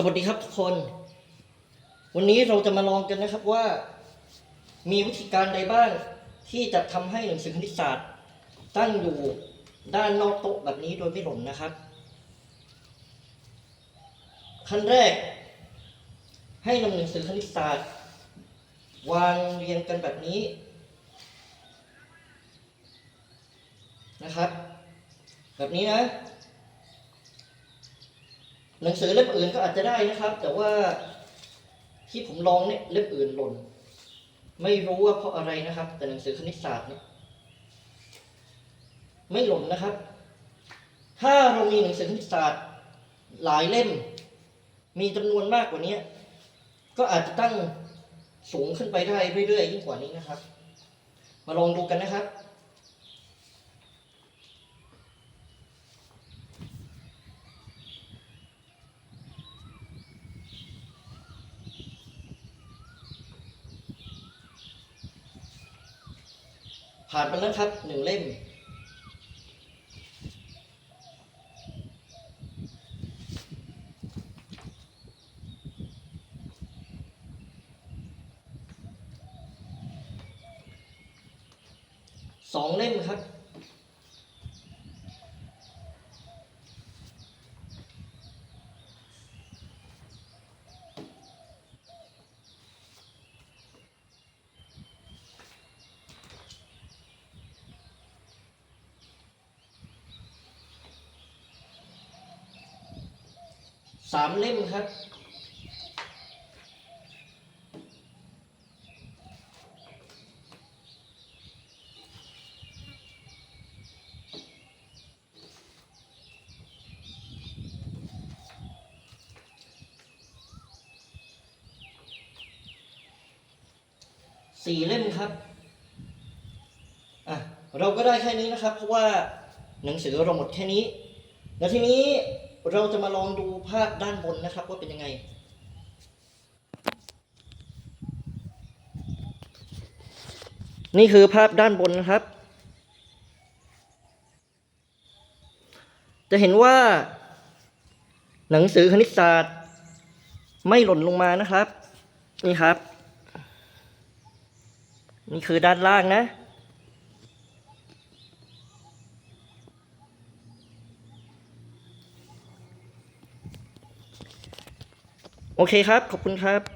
สวัสดีครับทุกคน วันนี้เราจะมาลองกันนะครับว่า มีวิธีการใดบ้างที่จะทำให้หนังสือคณิตศาสตร์ ตั้งอยู่ด้านนอกโต๊ะแบบนี้โดยไม่หล่นนะครับ ขั้นแรก ให้นำหนังสือคณิตศาสตร์ วางเรียงกันแบบนี้ นะครับ แบบนี้นะ หนังสือเล่มอื่นก็อาจจะได้นะครับ แต่ว่าที่ผมลองเนี่ยเล่มอื่นหล่น ไม่รู้ว่าเพราะอะไรนะครับ แต่หนังสือคณิตศาสตร์เนี่ยไม่หล่นนะครับ ถ้าเรามีหนังสือคณิตศาสตร์หลายเล่ม มีจำนวนมากกว่านี้ก็อาจจะตั้งสูงขึ้นไปได้เรื่อยๆยิ่งกว่านี้นะครับ มาลองดูกันนะครับ ผ่านไปแล้วครับหนึ่งเล่มสองเล่มครับ สามเล่มครับ สี่เล่มครับอะเราก็ได้แค่นี้นะครับ เพราะว่าหนังสือเราหมดแค่นี้ แล้วทีนี้ เราจะมาลองดูภาพด้านบนนะครับว่าเป็นยังไง นี่คือภาพด้านบนนะครับ จะเห็นว่า หนังสือคณิตศาสตร์ ไม่หล่นลงมานะครับ นี่ครับ นี่คือด้านล่างนะ โอเคครับ ขอบคุณครับ